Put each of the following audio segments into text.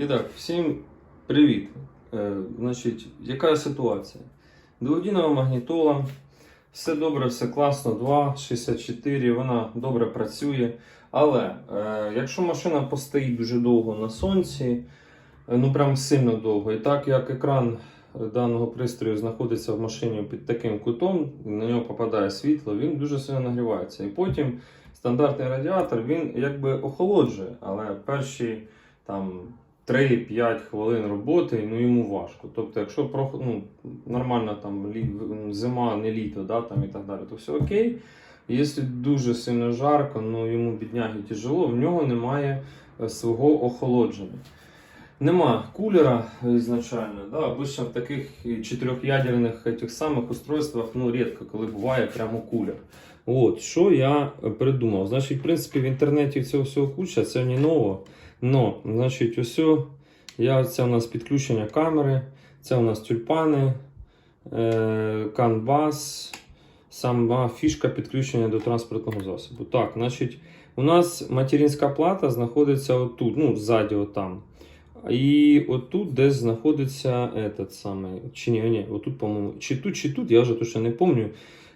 І так, всім привіт. Е, значить, яка ситуація? Дводінова магнітола, все добре, все класно, 2,64, вона добре працює. Але е, якщо машина постоїть дуже довго на сонці, е, ну прям сильно довго, і так як екран даного пристрою знаходиться в машині під таким кутом, на нього попадає світло, він дуже сильно нагрівається. І потім стандартний радіатор він якби охолоджує, але перші там 3-5 хвилин роботи ну, йому важко. Тобто, якщо ну, нормальна там зима, не літо, да, там, і так далі, то все окей. Якщо дуже сильно жарко, ну йому бідняги тяжело, в нього немає е, свого охолодження. Нема кулера ізначально. Да? Обично в таких чотирьохядерних этих самих устройствах ну, рідко, коли буває прямо кулер. От, що я придумав? Значить, в принципі, в інтернеті цього всього куча, це не ново. Но, значить, ось я, це у нас підключення камери, це у нас тюльпани, е, канбас, сама фішка підключення до транспортного засобу. Так, значить, у нас материнська плата знаходиться отут, ну, ззаді отам. І отут десь знаходиться этот самий, чи ні, ні, отут, по-моєму, чи тут, чи тут, я вже точно не пам'ятаю,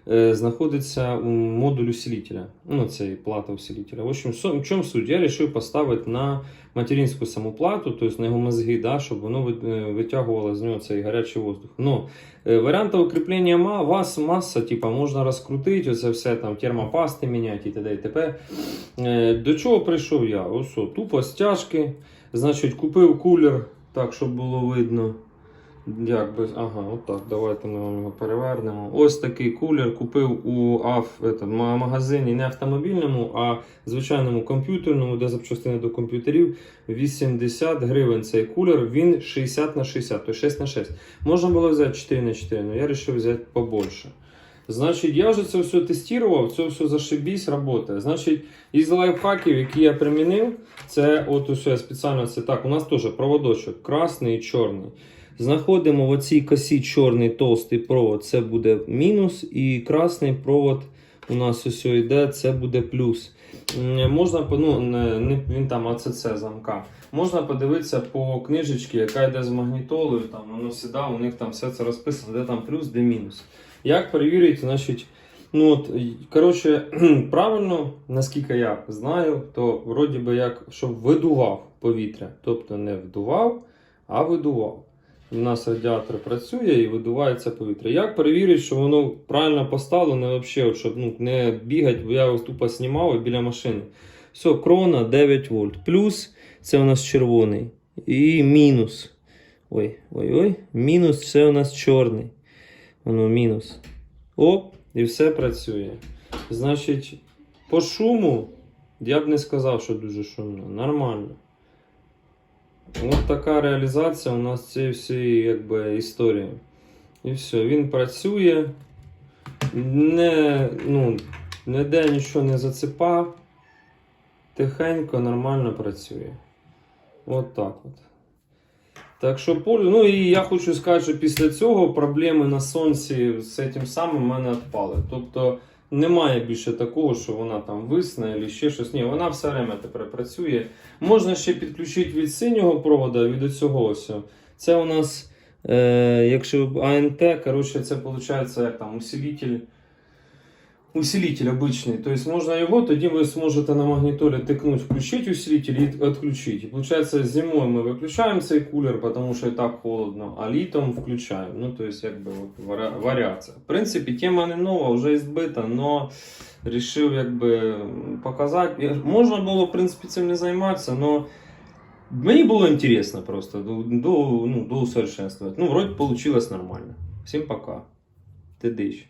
знаходиться у модуль усилителя. Ну, це і плата усилителя. В общем, в чому суть? Я вирішив поставити на материнську саму плату, тобто на його мозги, да, щоб воно е, витягувало з нього цей гарячий воздух. Но е, укріплення ма, вас маса, типа, можна розкрутити, оце все там термопасти міняти і т.д. і т.п. Е, До чого прийшов я? Ось, тупо стяжки. Значить, купив кулер, так, щоб було видно. Як би, ага, отак, давайте ми вам його перевернемо. Ось такий кулер купив у АФ, это, магазині не автомобільному, а звичайному комп'ютерному, де запчастини до комп'ютерів. 80 гривень цей кулер, він 60 на 60, то 6 на 6. Можна було взяти 4 на 4, але я вирішив взяти побольше. Значить, я вже це все тестував, це все зашибісь, працює. Значить, із лайфхаків, які я примінив, це от усе спеціально це так. У нас теж проводочок красний і чорний. Знаходимо в оцій косі чорний толстий провод, це буде мінус, і красний провод у нас ось йде, це буде плюс. Можна ну, не, він там АЦЦ замка. Можна подивитися по книжечці, яка йде з магнітолою. Там воно сюди, у них там все це розписано, де там плюс, де мінус. Як перевірити, значить. Ну от, коротше, правильно, наскільки я знаю, то вроді би як, щоб видував повітря. Тобто не вдував, а видував. У нас радіатор працює і видувається повітря. Як перевірити, що воно правильно поставлене, взагалі, щоб ну, не бігати, бо я ось тупо знімав біля машини. Все, крона 9 вольт. Плюс це у нас червоний. І мінус. Ой, ой, ой. Мінус це у нас чорний. Воно мінус. Оп, і все працює. Значить, по шуму я б не сказав, що дуже шумно. Nормально. Ось така реалізація у нас цієї всієї якби, історії. І все, він працює, не, ну, ніде нічого не зацепав. Тихенько, нормально працює. От так от. Так що. Ну і я хочу сказати, що після цього проблеми на сонці з цим самим в мене відпали. Тобто немає більше такого, що вона там висне або ще щось. Ні, вона все время тепер працює. Можна ще підключити від синього провода, від цього ось. Це у нас, е, якщо АНТ, коротше, це виходить як там усилитель. Усилитель обичний. Тобто можна його, тоді ви зможете на магнітолі тикнути, включити усилитель і відключити. І виходить, зимою ми виключаємо цей кулер, тому що і так холодно, а літом включаємо. Ну, тобто, якби от варя- варіація. В принципі, тема не нова, вже збита, але вирішив якби показати. Я- Можна було, в принципі, цим не займатися, але мені було інтересно просто до, до, ну, до усовершенствувати. Ну, вроді вийшло нормально. Всім пока. Ти диш.